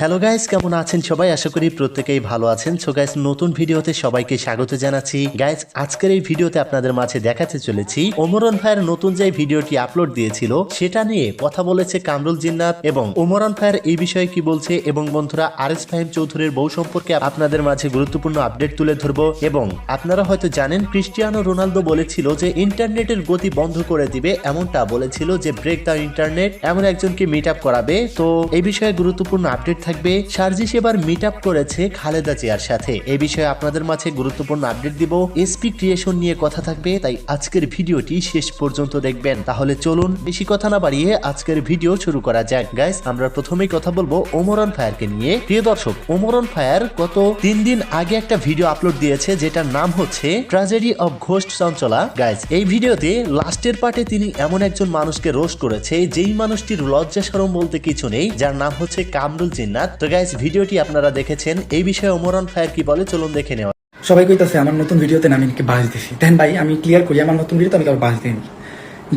Hello guys কেমন আছেন সবাই? আশা করি প্রত্যেকেই ভালো আছেন। সো গাইস নতুন ভিডিওতে সবাইকে স্বাগত জানাচ্ছি। গাইস আজকের এই ভিডিওতে আপনাদের মাঝে দেখাতে চলেছি ওমরন ভাইয়ের নতুন যে ভিডিওটি আপলোড দিয়েছিল, সেটা নিয়ে কথা বলেছে কামরুল জিন্নাত এবং ওমরন ভাইয়ের এই বিষয়ে কি বলছে এবং বন্ধুরা আর এস ফাহিম চৌধুরীর বউ সম্পর্কে আপনাদের মাঝে গুরুত্বপূর্ণ আপডেট তুলে ধরবো এবং আপনারা হয়তো জানেন, ক্রিস্টিয়ানো রোনালদো বলেছিল যে ইন্টারনেটের গতি বন্ধ করে দিবে, এমনটা বলেছিল যে ব্রেক দ্য ইন্টারনেট এমন একজনকে মিট আপ করাবে। তো এই বিষয়ে গুরুত্বপূর্ণ আপডেট থাকবে সার্জিস এবার মিট আপ করেছে খালেদা জিয়ার সাথে। এ বিষয়ে আপনাদের মাঝে গুরুত্বপূর্ণ আপডেট দিব। এসপি ক্রিয়েশন নিয়ে কথা থাকবে, তাই আজকের ভিডিওটি শেষ পর্যন্ত দেখবেন। তাহলে চলুন বেশি কথা না বাড়িয়ে আজকের ভিডিও শুরু করা যাক। গাইস আমরা প্রথমেই কথা বলব ওমরন ফায়ারকে নিয়ে। প্রিয় দর্শক ওমরন ফায়ার গত তিন দিন আগে একটা ভিডিও আপলোড দিয়েছে, যেটার নাম হচ্ছে tragedy of ghost Chanchala guys এই ভিডিওতে লাস্টের পার্টে তিনি এমন একজন মানুষকে রোস্ট করেছে, যেই মানুষটির লজ্জা সরম বলতে কিছু নেই, যার নাম হচ্ছে কামরুল জিন্নাত তো গাইস ভিডিওটি আপনারা দেখেছেন। এই বিষয়ে ওমরন ফায়ার কি বলে? চলুন দেখে নেওয়া সবাই কইতাছে, আমার নতুন ভিডিওতে আমি বাজ দিছি। দেন ভাই, আমি ক্লিয়ার করি, আমার নতুন ভিডিওতে আমি কারও বাজ দিইনি।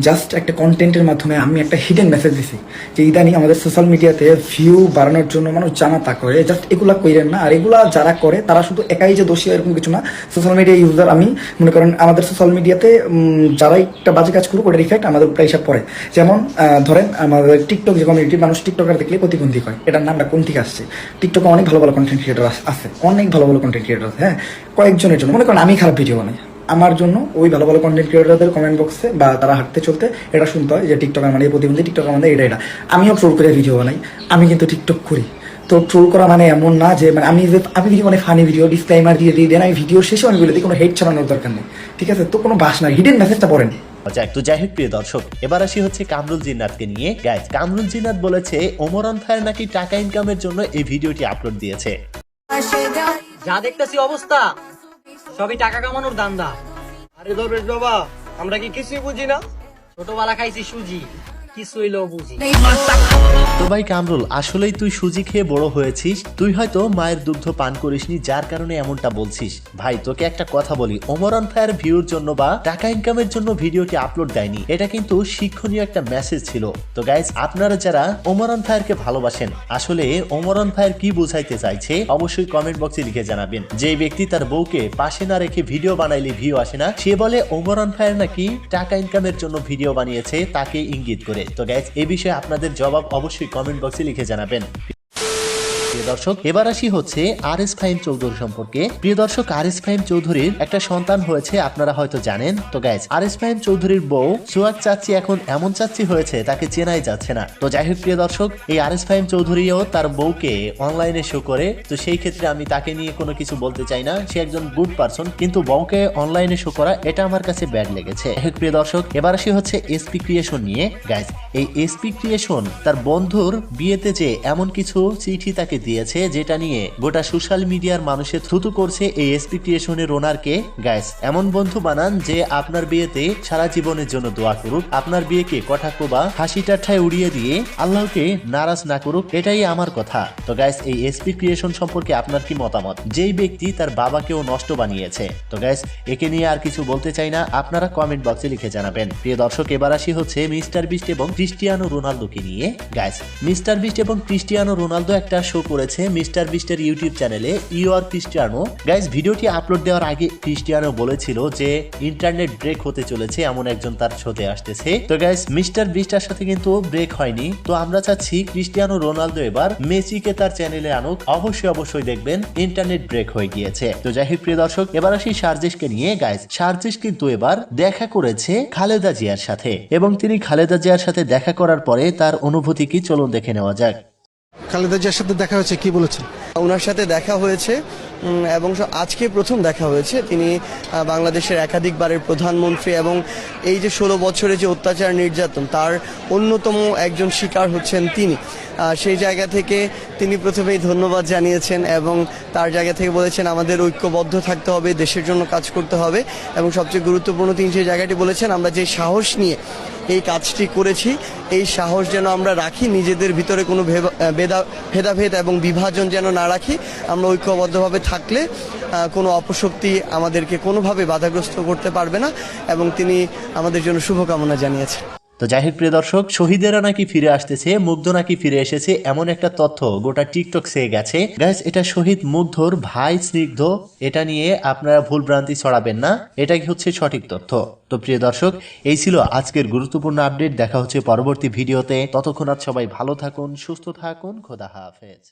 জাস্ট একটা কন্টেন্টের মাধ্যমে আমি একটা হিডেন মেসেজ দিছি, যে ইদানি আমাদের সোশ্যাল মিডিয়াতে ভিউ বাড়ানোর জন্য মানুষ জানা তা করে জাস্ট এগুলা কইরেন না। আর এগুলা যারা করে, তারা শুধু একাই যে দোষী এরকম কিছু না। সোশ্যাল মিডিয়া ইউজার আমি মনে করেন আমাদের সোশ্যাল মিডিয়াতে যারা একটা বাজে কাজ করুক, ওটার ইফেক্ট আমাদের উপরে হিসাব পড়ে। যেমন ধরেন আমাদের টিকটক যে কমিউনিটি মানুষ টিকটকার দেখলে প্রতিবন্ধী হয়। এটার নামটা কোন থেকে আসছে? টিকটকে অনেক ভালো ভালো কন্টেন্ট ক্রিয়েটর আছে। অনেক ভালো ভালো কন্টেন্ট ক্রিয়েটর আছে হ্যাঁ? কয়েকজনের জন্য। মনে করেন আমি খারাপ ভিডিও বানাই। আমার জন্য ওই ভালো ভালো কন্টেন্ট ক্রিয়েটরদের কমেন্ট বক্সে বা তারা হাঁটতে চলতে এটা শুনতে হয় যে টিকটকার মানে এই প্রতিবন্ধী টিকটকার মানে এটা এটা। আমিও ট্রোল করে ভিডিও বানাই। আমি কিন্তু টিকটক করি। তো ট্রোল করা মানে এমন না যে মানে আমি যে আমি যদি মানে ফানি ভিডিও ডিসক্লাইমার দিয়ে দিই দেন আমি ভিডিও শেষে আমি বলে দিই কোনো হেড ছড়ানোর দরকার নেই। ঠিক আছে? তো কোনো বাস না হিডেন মেসেজটা পড়েন। যাক তো যাই হোক প্রিয় দর্শক। এবার আসি হচ্ছে কামরুল জিন্নাতকে নিয়ে। গাইজ কামরুল জিন্নাত বলেছে ওমরন ফায়ার নাকি টাকা ইনকামের জন্য এই ভিডিওটি আপলোড দিয়েছে? যা দেখতেছি অবস্থা। সবই টাকা কামানোর দান্দা আরে দরবেশ বাবা আমরা কি কিছুই বুঝি না? ছোটবেলা খাইছি সুজি। তো ভাই কামরুল, আসলেই তুই সুজি খেয়ে বড় হয়েছিস। তুই হয়তো মায়ের দুগ্ধ পান করিসনি, যার কারণে এমনটা বলছিস। ভাই, তোকে একটা কথা বলি। ওমরন ফায়ার ভিউর জন্য বা টাকা ইনকামের জন্য ভিডিওটি আপলোড দেয়নি। এটা কিন্তু শিক্ষণীয় একটা মেসেজ ছিল। তো গাইজ আপনারা যারা ওমরন ফায়ারকে ভালোবাসেন, আসলে ওমরন ফায়ার কি বুঝাইতে চাইছে, অবশ্যই কমেন্ট বক্সে লিখে জানাবেন। যে ব্যক্তি তার বউকে পাশে না রেখে ভিডিও বানাইলে ভিউ আসে না, সে বলে ওমরন ফায়ার নাকি টাকা ইনকামের জন্য ভিডিও বানিয়েছে, তাকে ইঙ্গিত করে। তো গ্যাস এই বিষয়ে আপনাদের জবাব অবশ্যই কমেন্ট বক্সে লিখে জানাবেন। প্রিয় দর্শক, এবার আসি হচ্ছে আর এস ফাহিম চৌধুরী সম্পর্কে। প্রিয় দর্শক আর এস ফাহিম চৌধুরীর একটা সন্তান হয়েছে, আপনারা হয়তো জানেন। তো গাইজ আর এস ফাহিম চৌধুরীর বউ সুয়াদ চাচ্ছি এখন এমন চাচ্ছি হয়েছে, তাকে চেনাই যাচ্ছে না। তো যাই হোক, প্রিয় দর্শক, এই আর এস ফাহিম চৌধুরীও তার বউকে অনলাইনে শো করে। তো সেই ক্ষেত্রে আমি তাকে নিয়ে কোনো কিছু বলতে চাই না, সে একজন গুড পারসন কিন্তু বউকে অনলাইনে শো করা, এটা আমার কাছে ব্যাড লেগেছে। হোক, প্রিয় দর্শক, এবার আসি হচ্ছে এসপি ক্রিয়েশন নিয়ে। গাইজ এই এসপি ক্রিয়েশন তার বন্ধুর বিয়েতে যে এমন কিছু চিঠি তাকে দিয়েছে যেটা নিয়ে গোটা সোশ্যাল মিডিয়ার মানুষের থুতু করছে এই এসপি ক্রিয়েশনের ওনারকে গাইস এমন বন্ধু বানান যে আপনার বিয়েতে সারা জীবনের জন্য দোয়া করুক, আপনার বিয়েকে কটাক্ষ বা হাসি ঠাট্টায় উড়িয়ে দিয়ে আল্লাহকে নারাজ না করুক, এটাই আমার কথা। তো গাইস এই এসপি ক্রিয়েশন সম্পর্কে আপনার কি মতামত? যেই ব্যক্তি তার বাবাকেও নষ্ট বানিয়েছে। তো গাইস একে নিয়ে আর কিছু বলতে চাই না, আপনারা কমেন্ট বক্সে লিখে জানাবেন। প্রিয় দর্শক, এবার আসি হচ্ছে মিস্টার বিস্ট এবং ক্রিস্টিয়ানো রোনালদোকে নিয়ে। গাইস মিস্টার বিস্ট এবং ক্রিস্টিয়ানো রোনালদো একটা শো করেছে মিস্টার বিস্টের ইউটিউব চ্যানেলে ইউ আর ক্রিস্টিয়ানো। গাইস ভিডিওটি আপলোড দেওয়ার আগে ক্রিস্টিয়ানো বলেছিল যে ইন্টারনেট ব্রেক হতে চলেছে, এমন একজন তার শোতে আসতেছে। তো গাইস মিস্টার বিস্টার সাথে কিন্তু ব্রেক হয়নি। তো আমরা চাচ্ছি ক্রিস্টিয়ানো রোনালদো এবার মেসিকে তার চ্যানেলে আনুক। অবশ্যই অবশ্যই দেখবেন ইন্টারনেট ব্রেক হয়ে গিয়েছে। তো যাই হোক, প্রিয় দর্শক, এবার আসি সার্জিসকে নিয়ে। গাইস সার্জিস কিন্তু এবার দেখা করেছে খালেদা জিয়ার সাথে। এবং তিনি খালেদা জিয়ার সাথে দেখা করার পরে তার অনুভূতি কি? চলুন দেখে নেওয়া যাক। খালেদা জিয়ার সাথে দেখা হয়েছে কি বলেছেন? ওনার সাথে দেখা হয়েছে। এবং আজকে প্রথম দেখা হয়েছে। তিনি বাংলাদেশের একাধিকবারের প্রধানমন্ত্রী এবং এই যে ষোলো বছরে যে অত্যাচার নির্যাতন, তার অন্যতম একজন শিকার হচ্ছেন তিনি। সেই জায়গা থেকে তিনি প্রথমেই ধন্যবাদ জানিয়েছেন এবং তার জায়গা থেকে বলেছেন, আমাদের ঐক্যবদ্ধ থাকতে হবে, দেশের জন্য কাজ করতে হবে। এবং সবচেয়ে গুরুত্বপূর্ণ তিনি যে জায়গাটি বলেছেন, আমরা যে সাহস নিয়ে এই কাজটি করেছি, এই সাহস যেন আমরা রাখি, নিজেদের ভিতরে কোনো ভেদা, ভেদাভেদ এবং বিভাজন যেন না রাখি, আমরা ঐক্যবদ্ধভাবে থাকলে কোনো অপশক্তি আমাদেরকে কোনোভাবে বাধাগ্রস্ত করতে পারবে না এবং তিনি আমাদের জন্য শুভকামনা জানিয়েছেন। তো যাই হোক প্রিয় দর্শক, শহীদেরা নাকি ফিরে আসতেছে, মুগ্ধ নাকি ফিরে এসেছে এমন একটা তথ্য গোটা টিকটক সেয়ে গেছে। গাইস এটা শহীদ মুগ্ধর ভাই স্নিগ্ধ, এটা নিয়ে আপনারা ভুল ভ্রান্তি ছড়াবেন না, এটা কি হচ্ছে সঠিক তথ্য? তো প্রিয় দর্শক, এই ছিল আজকের গুরুত্বপূর্ণ আপডেট, দেখা হচ্ছে পরবর্তী ভিডিওতে। ততক্ষণ সবাই ভালো থাকুন, সুস্থ থাকুন, খোদা হাফেজ।